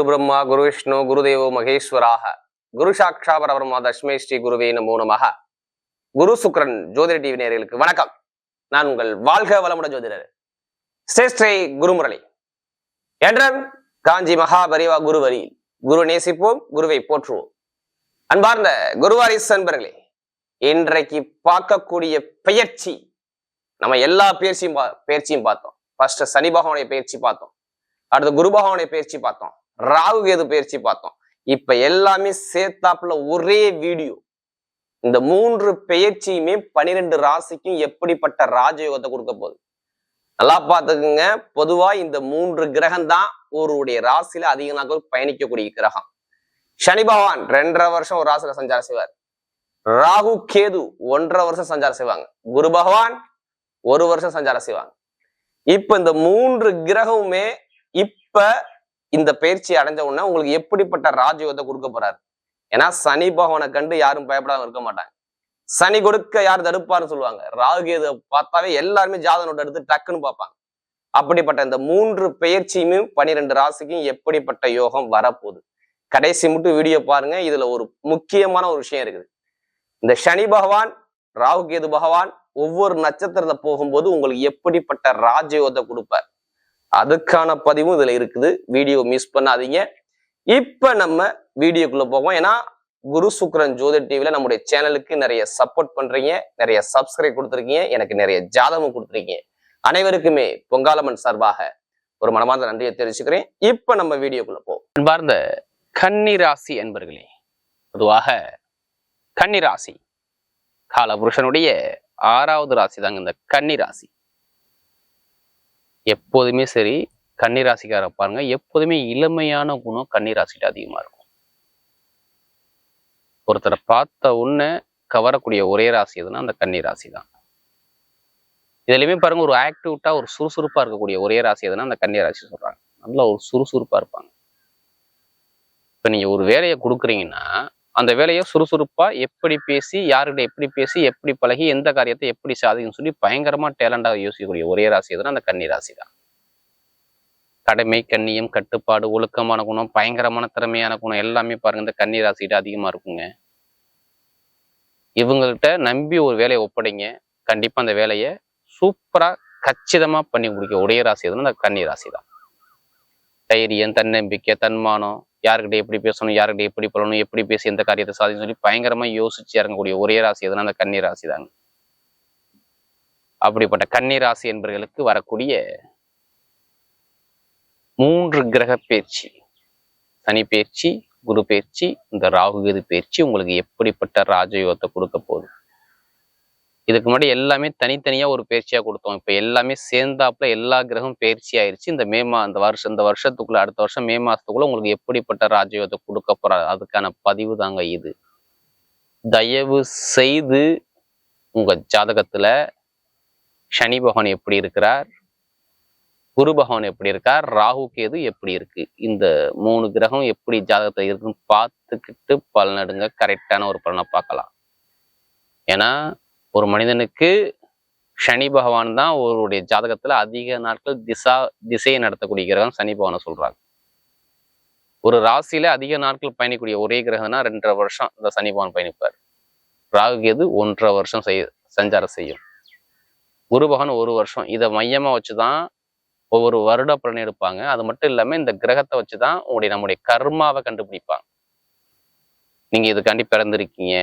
குரு பிரம்மா குரு விஷ்ணு குருதேவோ மகேஸ்வராக. குரு சாட்சா பரபிரம்மா தஷ்மே ஸ்ரீ குருவே நமோ நமக. குரு சுக்ரன் ஜோதிட டிவி நேர்களுக்கு வணக்கம். நான் உங்கள் வாழ்க வளமுட ஜோதிடர் சேஷ்டை குருமுரளி. என்றன் காஞ்சி மகாபரிவா குருவரி குரு நேசிப்போம் குருவை போற்றுவோம். அன்பார்ந்த குருவாரிஸ் அன்பர்களே இன்றைக்கு பார்க்கக்கூடிய பெயர்ச்சி நம்ம எல்லா பயிற்சியும் பயிற்சியும் பார்த்தோம். ஃபர்ஸ்ட் சனி பகவானுடைய பயிற்சி பார்த்தோம். அடுத்து குரு பகவானுடைய பயிற்சி பார்த்தோம். ராகு கேது பயிற்சி பார்த்தோம். இப்ப எல்லாமே சேர்த்தாப்புல ஒரே வீடியோ. இந்த மூன்று பெயர்ச்சியுமே பனிரெண்டு ராசிக்கும் எப்படிப்பட்ட ராஜயோகத்தை கொடுக்க போகுது. நல்லா பார்த்துக்குங்க. பொதுவா இந்த மூன்று கிரகம் தான் ஒருவருடைய ராசியில அதிக நாட்கள் பயணிக்கக்கூடிய கிரகம். சனி பகவான் ரெண்டரை வருஷம் ஒரு ராசியில சஞ்சாரம் செய்வார். ராகு கேது ஒன்றரை வருஷம் சஞ்சாரம் செய்வாங்க. குரு பகவான் ஒரு வருஷம் சஞ்சாரம் செய்வாங்க. இப்ப இந்த மூன்று கிரகமுமே இப்ப இந்த பயிற்சி அடைஞ்ச உடனே உங்களுக்கு எப்படிப்பட்ட ராஜயோகத்தை கொடுக்க போறாரு? ஏன்னா சனி பகவானை கண்டு யாரும் பயப்படாம இருக்க மாட்டாங்க. சனி கொடுக்க யார் தடுப்பாருன்னு சொல்லுவாங்க. ராகுகேது பார்த்தாவே எல்லாருமே ஜாத எடுத்து டக்குன்னு பார்ப்பாங்க. அப்படிப்பட்ட இந்த மூன்று பயிற்சியுமே பனிரெண்டு ராசிக்கும் எப்படிப்பட்ட யோகம் வரப்போகுது? கடைசி மட்டும் வீடியோ பாருங்க. இதுல ஒரு முக்கியமான ஒரு விஷயம் இருக்குது. இந்த சனி பகவான் ராகுகேது பகவான் ஒவ்வொரு நட்சத்திரத்தை போகும்போது உங்களுக்கு எப்படிப்பட்ட ராஜயோகத்தை கொடுப்பார்? அதுக்கான பதிவும் இதுல இருக்குது. வீடியோ மிஸ் பண்ணாதீங்க. இப்ப நம்ம வீடியோக்குள்ள போவோம். ஏன்னா குரு சுக்ரன் ஜோதி டிவில நம்முடைய சேனலுக்கு நிறைய சப்போர்ட் பண்றீங்க. நிறைய சப்ஸ்கிரைப் கொடுத்துருக்கீங்க. எனக்கு நிறைய ஜாதகம் கொடுத்துருக்கீங்க. அனைவருக்குமே பொங்காலம்மன் சார்பாக ஒரு மனமார்ந்த நன்றியை தெரிவிச்சுக்கிறேன். இப்ப நம்ம வீடியோக்குள்ள போவோம். அன்பார்ந்த கன்னிராசி என்பர்களே பொதுவாக கன்னிராசி காலபுருஷனுடைய ஆறாவது ராசி தாங்க இந்த கன்னிராசி எப்போதுமே சரி கன்னிராசிக்கார பாருங்க. எப்போதுமே இளமையான குணம் கன்னிராசிட்ட அதிகமா இருக்கும். ஒருத்தரை பார்த்த உடனே கவரக்கூடிய ஒரே ராசி எதுனா அந்த கன்னிராசி தான். இதுலையுமே பாருங்க ஒரு ஆக்டிவிட்டா ஒரு சுறுசுறுப்பா இருக்கக்கூடிய ஒரே ராசி எதுனா அந்த கன்னிராசி சொல்றாங்க. நல்லா ஒரு சுறுசுறுப்பா இருப்பாங்க. இப்போ நீங்க ஒரு வேலையை கொடுக்குறீங்கன்னா அந்த வேலையை சுறுசுறுப்பாக எப்படி பேசி யாருக்கிட்ட எப்படி பேசி எப்படி பழகி எந்த காரியத்தை எப்படி சாதிக்குன்னு சொல்லி பயங்கரமா டேலண்டாக யோசிக்கக்கூடிய ஒரே ராசி எதுனா அந்த கன்னி ராசி தான். கடமை கண்ணியம் கட்டுப்பாடு ஒழுக்கமான குணம் பயங்கரமான திறமையான குணம் எல்லாமே பாருங்க இந்த கன்னி ராசிகிட்ட அதிகமா இருக்குங்க. இவங்கள்ட்ட நம்பி ஒரு வேலையை ஒப்படைங்க. கண்டிப்பாக அந்த வேலையை சூப்பராக கச்சிதமாக பண்ணி முடிக்க ஒரே ராசி எதுனா அந்த கன்னி ராசி தான். தைரியம் தன்னம்பிக்கை தன்மானம் யாருக்கிட்ட எப்படி பேசணும் யாருக்கிட்ட எப்படி பழணும் எப்படி பேசி எந்த காரியத்தை சாதிக்கணும் சொல்லி பயங்கரமா யோசிச்சு இறங்கக்கூடிய ஒரே ராசி எதுனா அந்த கன்னி ராசி தாங்க. அப்படிப்பட்ட கன்னி ராசி என்பவர்களுக்கு வரக்கூடிய மூன்று கிரக பயிற்சி சனி பயிற்சி குரு பயிற்சி இந்த ராகுகேது பயிற்சி உங்களுக்கு எப்படிப்பட்ட ராஜயோகத்தை கொடுக்க போகுது? இதுக்கு முன்னாடி எல்லாமே தனித்தனியாக ஒரு பயிற்சியாக கொடுத்தோம். இப்போ எல்லாமே சேர்ந்தாப்புல எல்லா கிரகம் பயிற்சி ஆயிடுச்சு இந்த மே மா அந்த வருஷம் இந்த வருஷத்துக்குள்ள அடுத்த வருஷம் மே மாதத்துக்குள்ள உங்களுக்கு எப்படிப்பட்ட ராஜயோகத்தை கொடுக்க போறாரு? அதுக்கான பதிவு தாங்க இது. தயவு செய்து உங்க ஜாதகத்துல சனி பகவான் எப்படி இருக்கிறார்? குரு பகவான் எப்படி இருக்கார்? ராகு கேது எப்படி இருக்கு? இந்த மூணு கிரகம் எப்படி ஜாதகத்தில் இருக்குன்னு பார்த்துக்கிட்டு பலனடுங்க கரெக்டான ஒரு பலனை பார்க்கலாம். ஏன்னா ஒரு மனிதனுக்கு சனி பகவான் தான் ஒருவருடைய ஜாதகத்துல அதிக நாட்கள் திசா திசையை நடத்தக்கூடிய கிரகம் சனி பகவானை சொல்றாங்க. ஒரு ராசியில அதிக நாட்கள் பயணிக்கூடிய ஒரே கிரகம்னா ரெண்டரை வருஷம் இந்த சனி பகவான் பயணிப்பார். ராகு கேது ஒன்றரை வருஷம் செய் சஞ்சாரம் செய்யும். குரு பகவான் ஒரு வருஷம். இதை மையமா வச்சுதான் ஒவ்வொரு வருட பலன் எடுப்பாங்க. அது மட்டும் இல்லாம இந்த கிரகத்தை வச்சுதான் உங்களுடைய நம்முடைய கர்மாவை கண்டுபிடிப்பாங்க. நீங்க இதுக்காண்டி பிறந்திருக்கீங்க.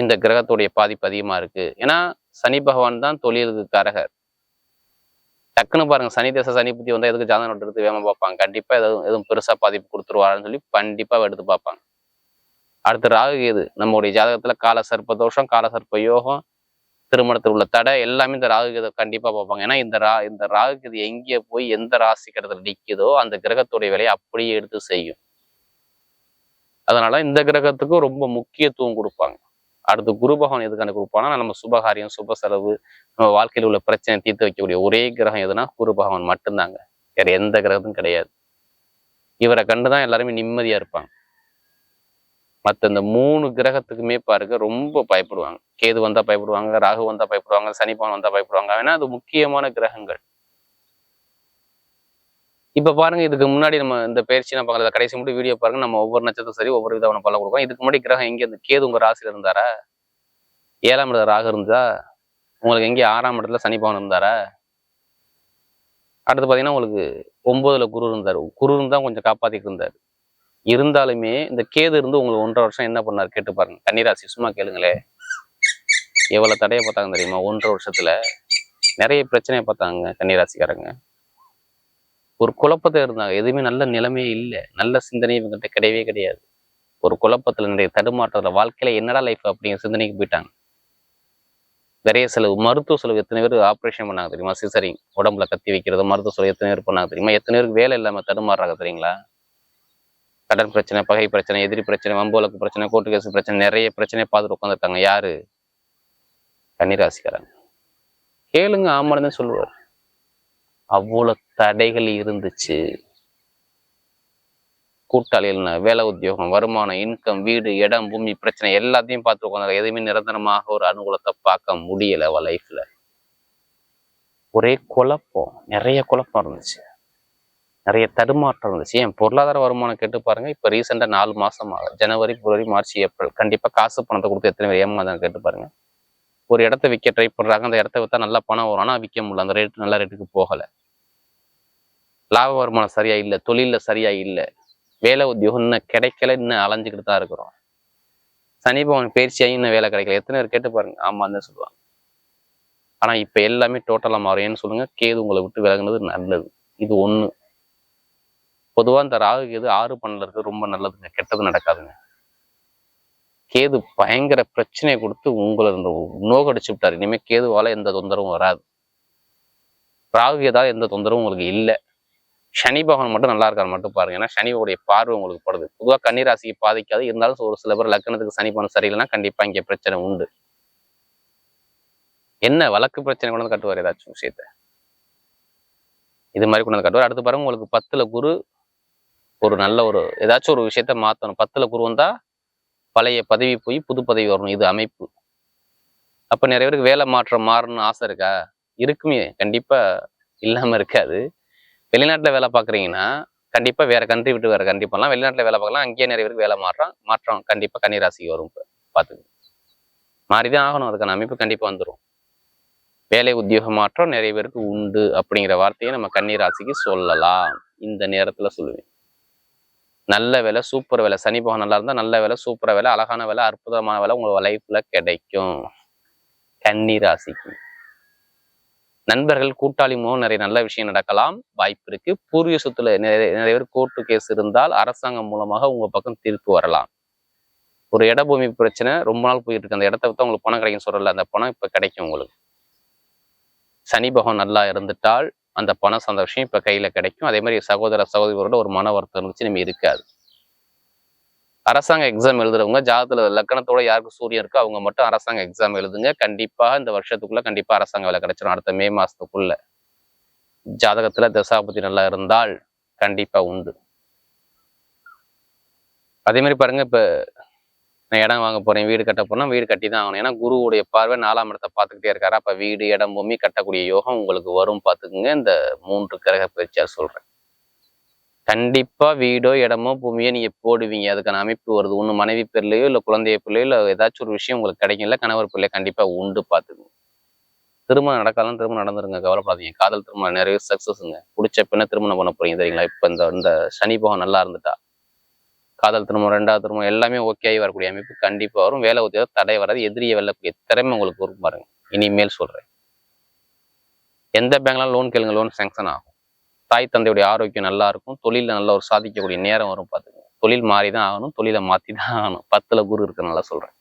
இந்த கிரகத்துடைய பாதிப்பு அதிகமா இருக்கு. ஏன்னா சனி பகவான் தான் தொழிலுக்கு கரகர் டக்குன்னு பாருங்க சனி தேச சனி புத்தி எதுக்கு ஜாதகம் எடுத்து வேகமா பார்ப்பாங்க? கண்டிப்பா எதுவும் எதுவும் பெருசா பாதிப்பு கொடுத்துருவாருன்னு சொல்லி கண்டிப்பா எடுத்து பார்ப்பாங்க. அடுத்து ராகு கேது நம்முடைய ஜாதகத்துல கால சர்ப்ப தோஷம் கால சர்ப்ப யோகம் திருமணத்தில் உள்ள தடை எல்லாமே இந்த ராகு கேதை கண்டிப்பா பார்ப்பாங்க. ஏன்னா இந்த ரா இந்த ராகு கேது எங்கே போய் எந்த ராசி கடத்துல நிக்குதோ அந்த கிரகத்துடைய வேலையை அப்படியே எடுத்து செய்யும். அதனால இந்த கிரகத்துக்கும் ரொம்ப முக்கியத்துவம் கொடுப்பாங்க. அடுத்து குரு பகவான் எதுக்கான கொடுப்பானா நம்ம சுபகாரியம் சுப செலவு நம்ம வாழ்க்கையில் உள்ள பிரச்சனை தீர்த்து வைக்கக்கூடிய ஒரே கிரகம் எதுனா குரு பகவான் மட்டும்தாங்க. வேற எந்த கிரகத்தும் கிடையாது. இவரை கண்டுதான் எல்லாருமே நிம்மதியா இருப்பாங்க. மற்ற இந்த மூணு கிரகத்துக்குமே பாருங்க ரொம்ப பயப்படுவாங்க. கேது வந்தா பயப்படுவாங்க ராகு வந்தா பயப்படுவாங்க சனிபான் வந்தா பயப்படுவாங்க. ஏன்னா அது முக்கியமான கிரகங்கள். இப்போ பாருங்க இதுக்கு முன்னாடி நம்ம இந்த பயிற்சி நம்ம பார்க்கல கடைசி மட்டும் வீடியோ பாருங்க நம்ம ஒவ்வொரு நட்சத்திரம் சரி ஒவ்வொரு விதமான பலன் கொடுக்கும் இதுக்கு முன்னாடி கிரகம் எங்கே இருந்து கேது உங்கள் ராசியில் இருந்தாரா? ஏழாம் இடத்துல ராகு இருந்தா? உங்களுக்கு எங்கே ஆறாம் இடத்துல சனி பவன் இருந்தாரா? அடுத்து பார்த்தீங்கன்னா உங்களுக்கு ஒன்பதுல குரு இருந்தார். குரு இருந்தால் கொஞ்சம் காப்பாற்றிட்டு இருந்தார். இருந்தாலுமே இந்த கேது இருந்து உங்களுக்கு ஒன்றரை வருஷம் என்ன பண்ணார் கேட்டு பாருங்க. கன்னிராசி சும்மா கேளுங்களே. எவ்வளோ தடையை பார்த்தாங்க தெரியுமா? ஒன்றரை வருஷத்துல நிறைய பிரச்சனையை பார்த்தாங்க கன்னிராசிக்காரங்க. ஒரு குழப்பத்தை இருந்தாங்க. எதுவுமே நல்ல நிலைமையே இல்லை. நல்ல சிந்தனை இவங்ககிட்ட கிடையவே கிடையாது. ஒரு குழப்பத்துல நிறைய தடுமாற்றத்துல வாழ்க்கையில என்னடா லைஃப் அப்படிங்கிற சிந்தனைக்கு போயிட்டாங்க. நிறைய செலவு மருத்துவ செலவு எத்தனை பேர் ஆப்ரேஷன் பண்ணாங்க தெரியுமா? சிசரிங் உடம்புல கத்தி வைக்கிறது மருத்துவ செலவு எத்தனை பேர் பண்ணாங்க தெரியுமா? எத்தனை பேருக்கு வேலை இல்லாம தடுமாறுறாங்க தெரியுங்களா? கடன் பிரச்சனை பகை பிரச்சனை எதிரி பிரச்சனை வம்போலக்கு பிரச்சனை கோர்ட்டு கேஸ் பிரச்சனை நிறைய பிரச்சனையை பார்த்துட்டு உட்காந்துருக்காங்க யாரு? கன்னிராசிக்காரங்க. கேளுங்க ஆமான்னு சொல்லுவார் அவ்வளவு தடைகள் இருந்துச்சு. கூட்டாளிகள் வேலை உத்தியோகம் வருமானம் இன்கம் வீடு இடம் பூமி பிரச்சனை எல்லாத்தையும் பார்த்து உட்காந்து எதுவுமே நிரந்தரமாக ஒரு அனுகூலத்தை பார்க்க முடியல அவ லைஃப்ல ஒரே குழப்பம். நிறைய குழப்பம் இருந்துச்சு. நிறைய தடுமாற்றம் இருந்துச்சு. என் பொருளாதார வருமானம் கேட்டு பாருங்க. இப்ப ரீசெண்டா நாலு மாசம் ஆகும் ஜனவரி பிப்ரவரி மார்ச் ஏப்ரல் கண்டிப்பா காசு பணத்தை கொடுத்து எத்தனை பேர் ஏமாதான் கேட்டு பாருங்க. ஒரு இடத்த விற்க ட்ரை பண்றாங்க. அந்த இடத்த விற்றா நல்லா பணம் வரும். ஆனால் விற்க முடியல. அந்த ரேட் நல்ல ரேட்டுக்கு போகல. லாப வருமானம் சரியா இல்லை. தொழில்ல சரியா இல்லை. வேலை உத்தியோகம் இன்னும் கிடைக்கல. இன்னும் அலைஞ்சிக்கிட்டு தான் இருக்கிறோம். சனி பவன் பயிற்சியாகி இன்னும் வேலை கிடைக்கல. எத்தனை பேர் கேட்டு பாருங்க. ஆமான்னு சொல்லுவாங்க. ஆனா இப்ப எல்லாமே டோட்டலா மாறும். ஏன்னு சொல்லுங்க. கேது உங்களை விட்டு விலகுனது நல்லது. இது ஒண்ணு. பொதுவா இந்த ராகு கேது ஆறு பண்ணல இருக்கு ரொம்ப நல்லதுங்க. கெட்டது நடக்காதுங்க. கேது பயங்கர பிரச்சனையை கொடுத்து உங்களை நோக்கடிச்சு விட்டார். இனிமேல் கேதுவால எந்த தொந்தரவும் வராது. ராகு ஏதாவது எந்த தொந்தரவும் உங்களுக்கு இல்லை. சனி பகவான் மட்டும் நல்லா இருக்காரு மட்டும் பாருங்க. ஏன்னா சனியோடைய பார்வை உங்களுக்கு படுது. பொதுவாக கன்னிராசிக்கு பாதிக்காது. இருந்தாலும் ஒரு சில பேர் லக்னத்துக்கு சனி பகவான் சரியில்லைன்னா கண்டிப்பா இங்கே பிரச்சனை உண்டு. என்ன வழக்கு பிரச்சனை கொண்டு கட்டுவார் ஏதாச்சும் விஷயத்த? இது மாதிரி கொண்டு வந்து கட்டுவார். அடுத்து பாருங்க உங்களுக்கு பத்துல குரு ஒரு நல்ல ஒரு ஏதாச்சும் ஒரு விஷயத்த மாத்தணும். பத்துல குரு வந்தா பழைய பதவி போய் புது பதவி வரணும். இது அமைப்பு. அப்போ நிறைய பேருக்கு வேலை மாற்றம் மாறணும்னு ஆசை இருக்கா? இருக்குமே. கண்டிப்பாக இல்லாமல் இருக்காது. வெளிநாட்டில் வேலை பார்க்குறீங்கன்னா கண்டிப்பாக வேற கண்ட்ரி விட்டு வேறு கண்ட்ரி பண்ணலாம் வெளிநாட்டில் வேலை பார்க்கலாம். அங்கேயே நிறைய பேருக்கு வேலை மாற்றம் மாற்றம் கண்டிப்பாக கன்னிராசிக்கு வரும் இப்ப. மாறி மாறிதான் ஆகணும். அதுக்கான அமைப்பு கண்டிப்பாக வந்துடும் வேலை உத்தியோக மாற்றம் நிறைய பேருக்கு உண்டு அப்படிங்கிற வார்த்தையை நம்ம கன்னிராசிக்கு சொல்லலாம். இந்த நேரத்தில் சொல்லுவேன். நல்ல வேலை சூப்பர் வேலை. சனி பகவான் நல்லா இருந்தால் நல்ல வேலை சூப்பர் வேலை அழகான வேலை அற்புதமான வேலை உங்களோட லைஃப்ல கிடைக்கும். கன்னி ராசிக்கு. நண்பர்கள் கூட்டாளி மூலம் நிறைய நல்ல விஷயம் நடக்கலாம். வாய்ப்பு இருக்கு. பூர்வீக சொத்துல நிறைய நிறைய பேர் கோர்ட்டு கேஸ் இருந்தால் அரசாங்கம் மூலமாக உங்க பக்கம் தீர்ப்பு வரலாம். ஒரு இட பூமி பிரச்சனை ரொம்ப நாள் போயிட்டு இருக்கு. அந்த இடத்த வித்தா உங்களுக்கு பணம் கிடைக்கும் சொல்றல அந்த பணம் இப்ப கிடைக்கும் உங்களுக்கு. சனி பகவான் நல்லா இருந்துட்டால் அந்த பணம் சந்தோஷம் இப்போ கையில் கிடைக்கும். அதே மாதிரி சகோதர சகோதரிகளோட ஒரு மன வருத்தம் நம்ம இருக்காது. அரசாங்க எக்ஸாம் எழுதுறவங்க ஜாதத்தில் லக்கணத்தோட யாருக்கு சூரியன் இருக்கோ அவங்க மட்டும் அரசாங்க எக்ஸாம் எழுதுங்க. கண்டிப்பாக இந்த வருஷத்துக்குள்ளே கண்டிப்பாக அரசாங்க வேலை கிடைச்சிடும் அடுத்த மே மாதத்துக்குள்ளே ஜாதகத்தில் தசாபதி நல்லா இருந்தால் கண்டிப்பாக உண்டு. அதே மாதிரி பாருங்க இப்போ நான் இடம் வாங்க போறேன் வீடு கட்ட போறேன் வீடு கட்டி தான் ஆகணும். ஏன்னா குருவுடைய பார்வை நாலாம் இடத்தை பார்த்துக்கிட்டே இருக்காரு. அப்போ வீடு இடம் பூமி கட்டக்கூடிய யோகம் உங்களுக்கு வரும். பார்த்துக்குங்க. இந்த மூன்று கிரக பயிற்சியாக சொல்றேன். கண்டிப்பா வீடோ இடமோ பூமியோ நீங்க போடுவீங்க. அதுக்கான அமைப்பு வருது. ஒன்று மனைவி பிள்ளையோ இல்லை குழந்தைய பிள்ளையோ இல்லை ஏதாச்சும் ஒரு விஷயம் உங்களுக்கு கிடைக்கல கணவர் பிள்ளை கண்டிப்பா உண்டு. பார்த்துக்குங்க. திருமணம் நடக்காதான் திருமணம் நடந்துருங்க. கவலைப்படாதீங்க. காதல் திருமணம் நிறைய சக்சஸ்ங்க பிடிச்ச பின்ன திருமணம் பண்ண போறீங்க சரிங்களா இப்போ இந்த இந்த சனி போகம் நல்லா இருந்துட்டா. காதல் திருமணம் ரெண்டாவது திருமணம் எல்லாமே ஓகே ஆகி வரக்கூடிய அமைப்பு கண்டிப்பா வரும். வேலை உத்தியோகம் தடை வராது எதிரியை வெல்லக்கூடிய திறமை உங்களுக்கு வரும் பாருங்க. இனிமேல் சொல்றேன். எந்த பேங்க்லாம் லோன் கேளுங்க லோன் சேங்ஷன் ஆகும். தாய் தந்தையுடைய ஆரோக்கியம் நல்லா இருக்கும். தொழில நல்ல ஒரு சாதிக்கக்கூடிய நேரம் வரும் பார்த்துக்கோங்க தொழில் மாறி தான் ஆகணும் தொழிலை மாற்றி தான் ஆகணும். பத்துல குரு இருக்கிறனால சொல்றேன்.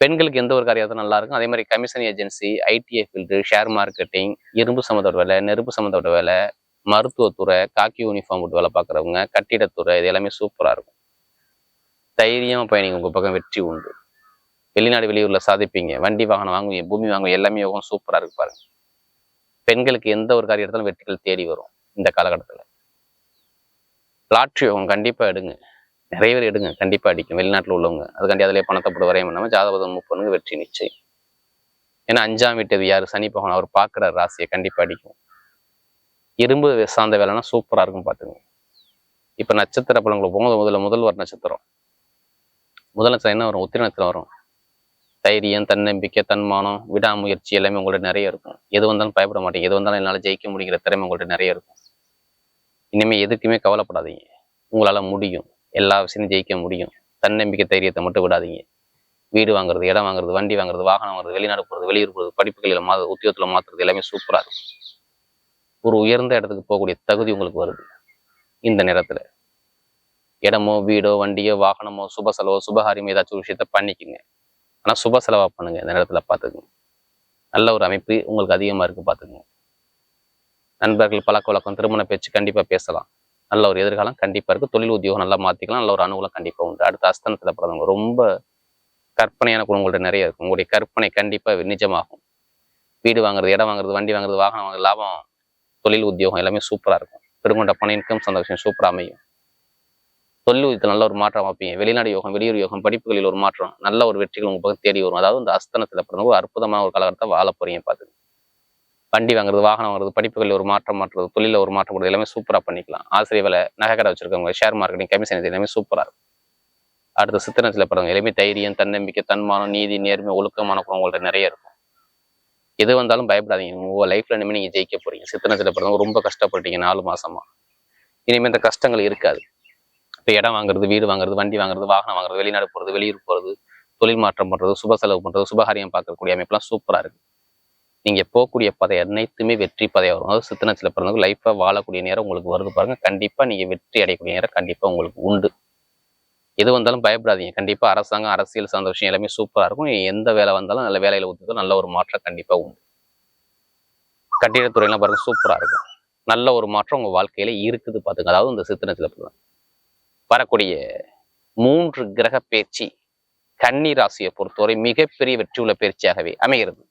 பெண்களுக்கு எந்த ஒரு காரியத்தை நல்லா இருக்கும். அதே மாதிரி commission agency ITI field share marketing இரும்பு சம்மந்தோட வேலை நெருப்பு சம்மந்தோட வேலை மருத்துவத்துறை காக்கி யூனிஃபார்ம் போட்டு வேலை பார்க்குறவங்க கட்டிடத்துறை இது எல்லாமே சூப்பராக இருக்கும். தைரியமாக பயணிங்க உங்கள் பக்கம் வெற்றி உண்டு. வெளிநாடு வெளியூர்ல சாதிப்பீங்க. வண்டி வாகனம் வாங்குவீங்க பூமி வாங்குவீங்க எல்லாமே யோகம் சூப்பராக இருக்கு பாருங்க. பெண்களுக்கு எந்த ஒரு காரியத்திலும் வெற்றிகள் தேடி வரும் இந்த காலகட்டத்தில். லாட்ரி யோகம் கண்டிப்பாக எடுங்க. நிறைய பேர் எடுங்க கண்டிப்பாக அடிக்கும். வெளிநாட்டில் உள்ளவங்க அதுக்காண்டி அதிலே பணத்தை போட்டு வரையும் பண்ணாமல் ஜாதகம் மூவ் வெற்றி நிச்சயம். ஏன்னா அஞ்சாம் வீட்டது யார்? சனி பகவான் அவர் பார்க்குற ராசியை கண்டிப்பாக அடிக்கும். இரும்பு சார்ந்த வேலைன்னா சூப்பரா இருக்கும் பார்த்துங்க இப்ப நட்சத்திர பலன்களை போகும்போது முதல்ல முதல்வர் நட்சத்திரம். முதல் நட்சத்திரம் என்ன வரும்? உத்திர நட்சத்திரம் வரும். தைரியம் தன்னம்பிக்கை தன்மானம் விடாமுயற்சி எல்லாமே உங்கள்ட்ட நிறைய இருக்கும். எது வந்தாலும் பயப்பட மாட்டீங்க. எது வந்தாலும் என்னால் ஜெயிக்க முடிகிற திறமை உங்கள்ட்ட நிறைய இருக்கும். இனிமே எதுக்குமே கவலைப்படாதீங்க. உங்களால முடியும். எல்லா விஷயத்தையும் ஜெயிக்க முடியும். தன்னம்பிக்கை தைரியத்தை மட்டும் விடாதீங்க. வீடு வாங்குறது இடம் வாங்குறது வண்டி வாங்குறது வாகனம் வாங்குறது வெளிநாடு போகிறது வெளியூர் போகிறது படிப்புகளில் மா உத்தியோகத்தில் மாற்றுறது எல்லாமே சூப்பராக இருக்கும். ஒரு உயர்ந்த இடத்துக்கு போகக்கூடிய தகுதி உங்களுக்கு வருது. இந்த நேரத்தில். இடமோ வீடோ வண்டியோ வாகனமோ சுப செலவோ சுபகாரியமோ ஏதாச்சும் ஒரு விஷயத்த பண்ணிக்கோங்க. ஆனால் சுப செலவாக பண்ணுங்க. இந்த நேரத்தில் பார்த்துக்குங்க நல்ல ஒரு அமைப்பு உங்களுக்கு அதிகமாக இருக்குது பார்த்துக்குங்க நண்பர்கள் பழக்க வழக்கம் திருமண பேச்சு கண்டிப்பாக பேசலாம். நல்ல ஒரு எதிர்காலம் கண்டிப்பாக இருக்குது தொழில் உத்தியோகம் நல்லா மாற்றிக்கலாம் நல்ல ஒரு அனுகூலம் கண்டிப்பாக உண்டு. அடுத்த அஸ்தனத்தில் பிறந்தவங்க ரொம்ப கற்பனையான குணங்கள்ட்ட நிறைய இருக்கும் உங்களுடைய கற்பனை கண்டிப்பாக நிஜமாகும். வீடு வாங்குறது இடம் வாங்குறது வண்டி வாங்குறது வாகனம் வாங்குறது லாபம். தொழில் உத்தியோகம் எல்லாமே சூப்பராக இருக்கும். பெருங்கொண்ட பண இன்கம் சந்தோஷம் சூப்பராக அமையும். தொழில் உதயத்தில் நல்ல ஒரு மாற்றம் வைப்பீங்க வெளிநாடு யோகம் வெளியூர் யோகம் படிப்புகளில் ஒரு மாற்றம் நல்ல ஒரு வெற்றிகள் உங்க பக்கம் தேடி வரும். அதாவது இந்த அஸ்தனத்தில் பிறந்த ஒரு அற்புதமான ஒரு காலகட்டத்தை வாழ போறீங்க பார்த்து வண்டி வாங்குறது வாகனம் வாங்குறது படிப்புகளில் ஒரு மாற்றம் மாற்றுறது தொழிலில் ஒரு மாற்றம் கொடுறது எல்லாமே சூப்பராக பண்ணிக்கலாம். ஆசிரியர் வேலை நகை கடை வச்சிருக்கவங்க ஷேர் மார்க்கெட்டிங் கமிஷன் எல்லாமே சூப்பராக இருக்கும். அடுத்த சித்திரத்தில் பிறந்தவங்க எல்லாமே தைரியம் தன்னம்பிக்கை தன்மானம் நீதி நேர்மை ஒழுக்கமான குணம் நிறைய இருக்கும். எது வந்தாலும் பயப்படாதீங்க. உங்கள் லைஃப்ல இனிமேல் நீங்க ஜெயிக்க போறீங்க. சித்திரத்தில் பிறந்தவங்க ரொம்ப கஷ்டப்பட்டீங்க நாலு மாசமா. இனிமேல் இந்த கஷ்டங்கள் இருக்காது. இப்போ இடம் வாங்குறது வீடு வாங்குறது வண்டி வாங்குறது வாகனம் வாங்குறது வெளிநாடு போறது வெளியூர் போறது தொழில் மாற்றம் பண்றது சுப செலவு பண்றது சுபகாரியம் பார்க்கக்கூடிய அமைப்புலாம் சூப்பரா இருக்கு. நீங்க போகக்கூடிய பதை அனைத்துமே வெற்றி பதையாக வரும். அதாவது சித்தனச்சில் பிறந்தவங்க லைஃப்பை வாழக்கூடிய நேரம் உங்களுக்கு வருது பாருங்க. கண்டிப்பா நீங்க வெற்றி அடையக்கூடிய நேரம் கண்டிப்பா உங்களுக்கு உண்டு. எது வந்தாலும் பயப்படாதீங்க. கண்டிப்பா அரசாங்கம் அரசியல் சார்ந்த விஷயம் எல்லாமே சூப்பரா இருக்கும். எந்த வேலை வந்தாலும் நல்ல வேலையில ஊத்துறது நல்ல ஒரு மாற்றம் கண்டிப்பா உண்டு. கட்டிடத்துறையெல்லாம் பாருங்க சூப்பரா இருக்கும். நல்ல ஒரு மாற்றம் உங்க வாழ்க்கையில இருக்குது பார்த்துங்க அதாவது இந்த சித்திரத்தில் வரக்கூடிய மூன்று கிரக பேச்சு கன்னி ராசியை பொறுத்தவரை மிகப்பெரிய வெற்றியுள்ள பயிற்சியாகவே அமைகிறது.